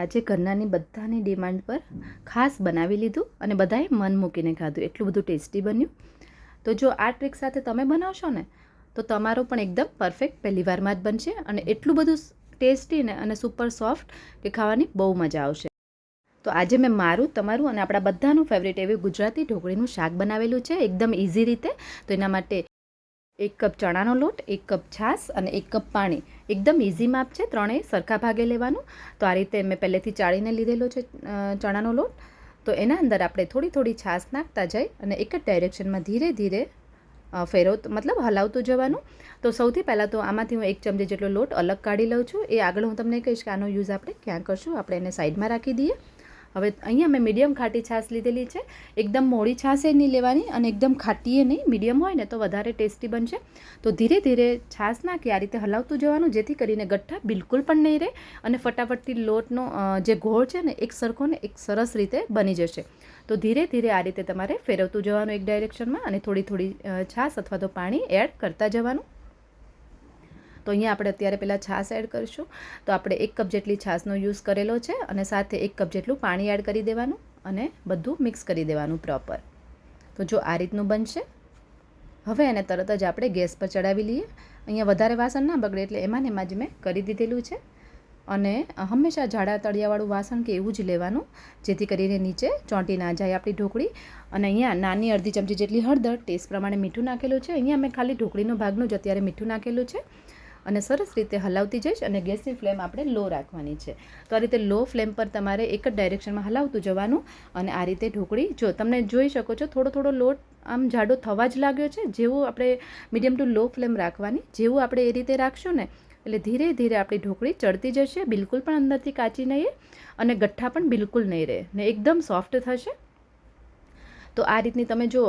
આજે ઘરનાની બધાની ડિમાન્ડ પર ખાસ બનાવી લીધું અને બધાએ મન મૂકીને ખાધું. એટલું બધું ટેસ્ટી બન્યું. તો જો આ ટ્રીક સાથે તમે બનાવશો ને, તો તમારો પણ એકદમ પરફેક્ટ પહેલી વારમાં જ બનશે અને એટલું બધું ટેસ્ટી ને અને સુપર સોફ્ટ કે ખાવાની બહુ મજા આવશે. તો આજે મેં મારું, તમારું અને આપણા બધાનું ફેવરેટ એવી ગુજરાતી ઢોકળીનું શાક બનાવેલું છે. એકદમ ઇઝી રીતે. તો એના માટે એક કપ ચણાનો લોટ, એક કપ છાશ અને એક કપ પાણી. એકદમ ઇઝી માપ છે, ત્રણેય સરખા ભાગે લેવાનું. તો આ રીતે મેં પહેલેથી ચાળીને લીધેલો છે ચણાનો લોટ. તો એના અંદર આપણે થોડી થોડી છાશ નાખતા જઈ અને એક જ ડાયરેક્શનમાં ધીરે ધીરે ફેરવ મતલબ હલાવતું જવાનું. તો સૌથી પહેલાં તો આમાંથી હું એક ચમચી જેટલો લોટ અલગ કાઢી લઉં છું. એ આગળ હું તમને કહીશ કે આનો યુઝ આપણે ક્યાં કરશું. આપણે એને સાઈડમાં રાખી દઈએ. હવે અહીંયા મેં મીડિયમ ખાટી છાશ લીધેલી છે. એકદમ મોડી છાશ એ નહીં લેવાની અને એકદમ ખાટીએ નહીં. મીડિયમ હોય ને તો વધારે ટેસ્ટી બનશે. તો ધીરે ધીરે છાશ નાખી આ રીતે હલાવતું જવાનું, જેથી કરીને ગઠ્ઠા બિલકુલ પણ નહીં રહે અને ફટાફટથી લોટનો જે ઘોળ છે ને, એક સરખો ને એક સરસ રીતે બની જશે. તો ધીરે ધીરે આ રીતે તમારે ફેરવતું જવાનું એક ડાયરેક્શનમાં અને થોડી થોડી છાશ અથવા તો પાણી એડ કરતા જવાનું. તો અહીંયા આપણે અત્યારે પહેલાં છાશ એડ કરીશું. તો આપણે એક કપ જેટલી છાશનો યુઝ કરેલો છે અને સાથે એક કપ જેટલું પાણી એડ કરી દેવાનું અને બધું મિક્સ કરી દેવાનું પ્રોપર તો જો આ રીતનું બનશે. હવે એને તરત જ આપણે ગેસ પર ચડાવી લઈએ. અહીંયા વધારે વાસણ ના બગડે એટલે એમાં ને એમાં જ મેં કરી દીધેલું છે. અને હંમેશા જાડા તળિયાવાળું વાસણ કે એવું જ લેવાનું, જેથી કરીને નીચે ચોંટી ના જાય આપણી ઢોકળી. અને અહીંયા નાની અડધી ચમચી જેટલી હળદર ટેસ્ટ પ્રમાણે મીઠું નાખેલું છે. અહીંયા મેં ખાલી ઢોકળીનો ભાગનું જ અત્યારે મીઠું નાખેલું છે. અને સરસ રીતે હલાવતી જઈશ અને ગેસની ફ્લેમ આપણે લો રાખવાની છે. તો આ રીતે લો ફ્લેમ પર તમારે એક જ ડાયરેક્શનમાં હલાવતું જવાનું અને આ રીતે ઢોકળી, જો તમને જોઈ શકો છો, થોડો થોડો લોટ આમ જાડો થવા જ લાગ્યો છે, જેવું આપણે મીડિયમ ટુ લો ફ્લેમ રાખવાની, જેવું આપણે એ રીતે રાખશું ને, એટલે ધીરે ધીરે આપણી ઢોકળી ચડતી જશે, બિલકુલ પણ અંદરથી કાચી નહીં અને ગઠ્ઠા પણ બિલકુલ નહીં રહે ને એકદમ સોફ્ટ થશે. તો આ રીતની તમે જો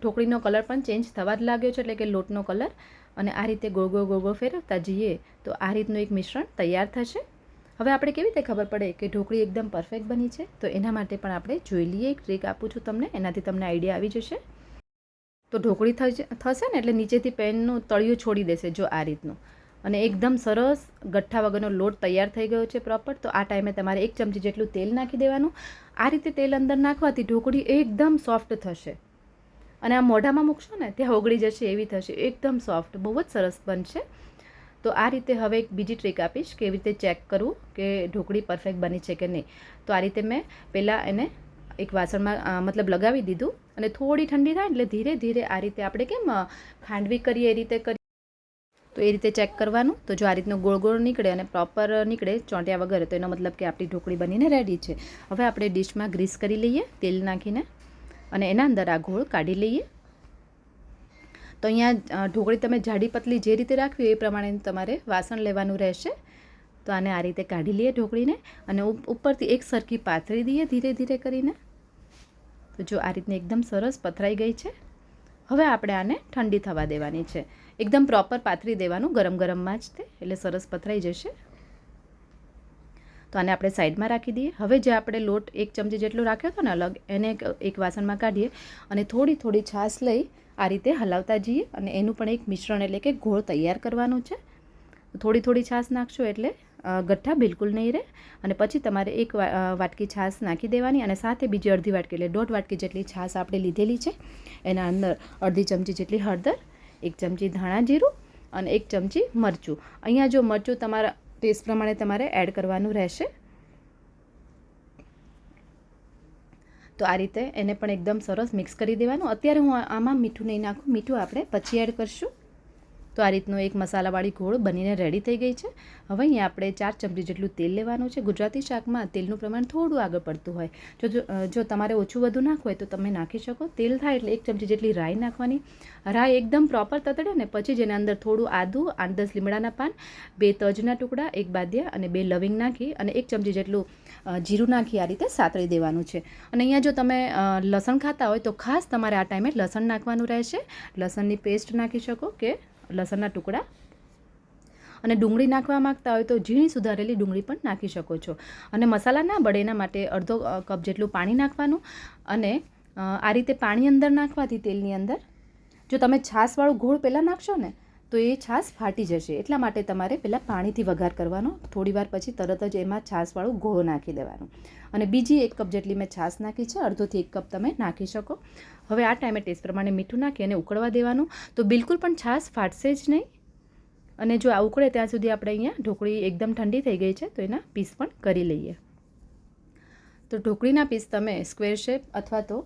ઢોકળીનો કલર પણ ચેન્જ થવા જ લાગ્યો છે એટલે કે લોટનો કલર અને આ રીતે ગોળ ગોળ ગોળ ગોળ ફેરવતા જઈએ તો આ રીતનું એક મિશ્રણ તૈયાર થશે. હવે આપણે કેવી રીતે ખબર પડે કે ઢોકળી એકદમ પરફેક્ટ બની છે? તો એના માટે પણ આપણે જોઈ લઈએ, એક ટ્રીક આપું છું તમને, એનાથી તમને આઈડિયા આવી જશે. તો ઢોકળી થશે ને એટલે નીચેથી પેનનું તળિયું છોડી દેશે જો આ રીતનું. અને એકદમ સરસ ગઠ્ઠા વગરનો લોટ તૈયાર થઈ ગયો છે પ્રોપર તો આ ટાઈમે તમારે એક ચમચી જેટલું તેલ નાખી દેવાનું. આ રીતે તેલ અંદર નાખવાથી ઢોકળી એકદમ સોફ્ટ થશે. અને આ મોઢામાં મૂકશો ને, ત્યાં ઓગળી જશે એવી થશે. એકદમ સોફ્ટ બહુ જ સરસ બનશે. તો આ રીતે હવે એક બીજી ટ્રીક આપીશ કે એવી રીતે ચેક કરવું કે ઢોકળી પરફેક્ટ બની છે કે નહીં. તો આ રીતે મેં પહેલાં એને એક વાસણમાં મતલબ લગાવી દીધું. અને થોડી ઠંડી થાય એટલે ધીરે ધીરે આ રીતે આપણે કેમ ખાંડવી કરીએ એ રીતે કરી તો એ રીતે ચેક કરવાનું. તો જો આ રીતનો ગોળ ગોળ નીકળે અને પ્રોપર નીકળે ચોંટ્યા વગર, તો એનો મતલબ કે આપણી ઢોકળી બનીને રેડી છે. હવે આપણે ડીશમાં ગ્રીસ કરી લઈએ, તેલ નાખીને અને એના અંદર આ ગોળ કાઢી લઈએ. તો અહીંયા ઢોકળી તમે જાડી પતલી જે રીતે રાખવી એ પ્રમાણે તમારે વાસણ લેવાનું રહેશે. તો આને આ રીતે કાઢી લઈએ ઢોકળીને અને ઉપ- ઉપરથી એક સરખી પાથરી દઈએ ધીરે ધીરે કરીને. તો જો આ રીતની એકદમ સરસ પથરાઈ ગઈ છે. હવે આપણે આને ઠંડી થવા દેવાની છે. એકદમ પ્રોપર પાથરી દેવાનું ગરમ ગરમમાં જ તે, એટલે સરસ પથરાઈ જશે. તો આને આપણે સાઈડમાં રાખી દઈએ. હવે જે આપણે લોટ એક ચમચી જેટલો રાખ્યો હતો ને અલગ, એને એક વાસણમાં કાઢીએ અને થોડી થોડી છાશ લઈ આ રીતે હલાવતા જઈએ અને એનું પણ એક મિશ્રણ એટલે કે ઘોળ તૈયાર કરવાનું છે. થોડી થોડી છાશ નાખશો એટલે ગઠ્ઠા બિલકુલ નહીં રહે. અને પછી તમારે એક વાટકી છાશ નાખી દેવાની અને સાથે બીજી અડધી વાટકી એટલે દોઢ વાટકી જેટલી છાશ આપણે લીધેલી છે. એના અંદર અડધી ચમચી જેટલી હળદર, એક ચમચી ધાણા જીરું અને એક ચમચી મરચું. અહીંયા જો મરચું તમારા ટેસ્ટ પ્રમાણે તમારે એડ કરવાનું રહેશે. તો આ રીતે એને પણ એકદમ સરસ મિક્સ કરી દેવાનું. અત્યારે હું આમાં મીઠું નહીં નાખું. મીઠું આપણે પછી એડ કરશું. તો આ રીતનો એક મસાલાવાળી ઘોળ બનીને રેડી થઈ ગઈ છે. હવે અહીંયા આપણે ચાર ચમચી જેટલું તેલ લેવાનું છે. ગુજરાતી શાકમાં તેલનું પ્રમાણ થોડું આગળ પડતું હોય. જો જો તમારે ઓછું વધુ નાખવું હોય તો તમે નાખી શકો. તેલ થાય એટલે એક ચમચી જેટલી રાઈ નાખવાની. રાઈ એકદમ પ્રોપર તતડે ને પછી જ અંદર થોડું આદું, આઠ દસ લીમડાના પાન, બે તજના ટુકડા, એક બાદિયા અને બે લવિંગ નાખી અને એક ચમચી જેટલું જીરું નાખી આ રીતે સાતળી દેવાનું છે. અને અહીંયા જો તમે લસણ ખાતા હોય તો ખાસ તમારે આ ટાઈમે લસણ નાખવાનું રહેશે. લસણની પેસ્ટ નાખી શકો કે લસણના ટુકડા અને ડુંગળી નાખવા માંગતા હોય તો ઝીણી સુધારેલી ડુંગળી પણ નાખી શકો છો. અને મસાલા ના બળે એના માટે અડધો કપ જેટલું પાણી નાખવાનું અને આ રીતે પાણી અંદર નાખવાથી તેલની અંદર જો તમે છાશવાળું ગોળ પહેલાં નાખશો ને તો એ છાશ ફાટી જશે. એટલા માટે તમારે પહેલાં પાણીથી વઘાર કરવાનો. થોડી વાર પછી તરત જ એમાં છાશવાળું ગોળ નાખી દેવાનું. અને બીજી એક કપ જેટલી મેં છાશ નાખી છે, અડધોથી એક કપ તમે નાખી શકો. હવે આ ટાઈમે ટેસ્ટ પ્રમાણે મીઠું નાખી અને ઉકળવા દેવાનું. તો બિલકુલ પણ છાશ ફાટશે જ નહીં. અને જો આ ઉકળે ત્યાં સુધી આપણે અહીંયા ઢોકળી એકદમ ઠંડી થઈ ગઈ છે, તો એના પીસ પણ કરી લઈએ. તો ઢોકળીના પીસ તમે સ્ક્વેર શેપ અથવા તો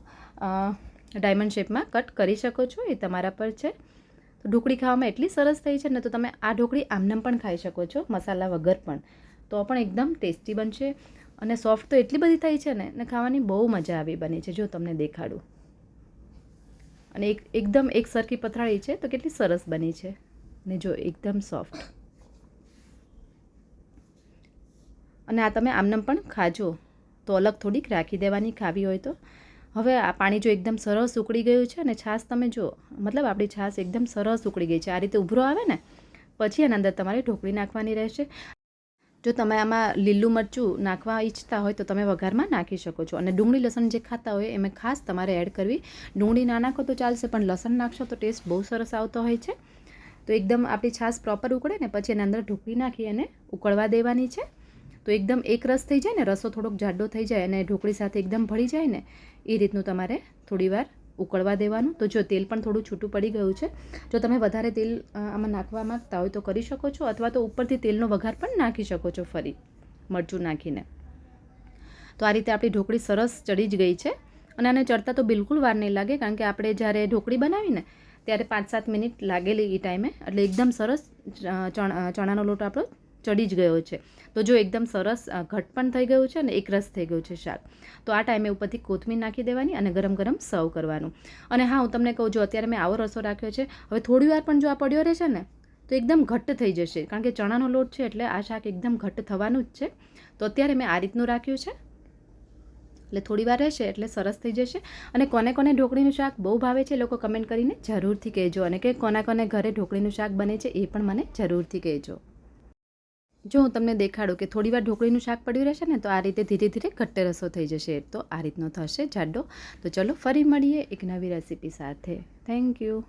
ડાયમંડ શેપમાં કટ કરી શકો છો. એ તમારા પર છે. ઢોકળી ખાવામાં એટલી સરસ થઈ છે ને તો તમે આ ઢોકળી આમનામ પણ ખાઈ શકો છો, મસાલા વગર પણ. તો પણ એકદમ ટેસ્ટી બનશે અને સોફ્ટ તો એટલી બધી થઈ છે ને ને ખાવાની બહુ મજા આવી બની છે, જો તમને દેખાડું. અને એક, એકદમ એક સરખી પથરાળી છે, તો કેટલી સરસ બની છે. ને જો એકદમ સોફ્ટ. અને આ તમે આમનામ પણ ખાજો. તો અલગ થોડીક રાખી દેવાની ખાવી હોય તો. હવે આ પાણી જો એકદમ સરસ ઉકળી ગયું છે અને છાશ તમે જો, મતલબ આપણી છાશ એકદમ સરસ ઉકળી ગઈ છે. આ રીતે ઉભરો આવે ને, પછી એના અંદર તમારે ઢોકળી નાખવાની રહેશે. જો તમે આમાં લીલું મરચું નાખવા ઈચ્છતા હોય તો તમે વઘારમાં નાખી શકો છો. અને ડુંગળી લસણ જે ખાતા હોય એમાં ખાસ તમારે એડ કરવી. ડુંગળી ના નાખો તો ચાલશે, પણ લસણ નાખશો તો ટેસ્ટ બહુ સરસ આવતો હોય છે. તો એકદમ આપણી છાશ પ્રોપર ઉકળે ને, પછી એના અંદર ઢોકળી નાખી અને ઉકળવા દેવાની છે. તો એકદમ એક રસ થઈ જાય ને, રસો થોડોક જાડો થઈ જાય અને ઢોકળી સાથે એકદમ ભળી જાય ને, એ રીતનું તમારે થોડીવાર ઉકળવા દેવાનું. તો જો તેલ પણ થોડું છૂટું પડી ગયું છે, જો તમે વધારે તેલ આમાં નાખવા માંગતા હોય તો કરી શકો છો, અથવા તો ઉપરથી તેલનો વઘાર પણ નાખી શકો છો ફરી, મરચું નાખીને. તો આ રીતે આપણી ઢોકળી સરસ ચડી જ ગઈ છે અને આને ચડતા તો બિલકુલ વાર નહીં લાગે, કારણ કે આપણે જ્યારે ઢોકળી બનાવીને ત્યારે પાંચ સાત મિનિટ લાગેલી એ ટાઈમે, એટલે એકદમ સરસ ચણાનો લોટ આપણો ચડી જ ગયો છે. તો જો એકદમ સરસ ઘટ પણ થઈ ગયું છે અને એક રસ થઈ ગયું છે શાક. તો આ ટાઈમે ઉપરથી કોથમીર નાખી દેવાની અને ગરમ ગરમ સર્વ કરવાનું. અને હા, હું તમને કહું, જો અત્યારે મેં આવો રસો રાખ્યો છે, હવે થોડી વાર પણ જો આ પડ્યો રહેશે ને, તો એકદમ ઘટ્ટ થઈ જશે. કારણ કે ચણાનો લોટ છે એટલે આ શાક એકદમ ઘટ્ટ થવાનું જ છે. તો અત્યારે મેં આ રીતનું રાખ્યું છે. એટલે થોડી વાર રહેશે એટલે સરસ થઈ જશે. અને કોને કોને ઢોકળીનું શાક બહુ ભાવે છે લોકો કમેન્ટ કરીને જરૂરથી કહેજો. અને કે કોના કોને ઘરે ઢોકળીનું શાક બને છે એ પણ મને જરૂરથી કહેજો. જો હું તમને દેખાડું કે થોડી વાર ઢોકળીનું શાક પડ્યું રહેશે ને, તો આ રીતે ધીરે ધીરે ઘટ્ટ રસો થઈ જશે. તો આ રીતનો થશે જાડો. તો ચલો ફરી મળીએ એક નવી રેસીપી સાથે. Thank you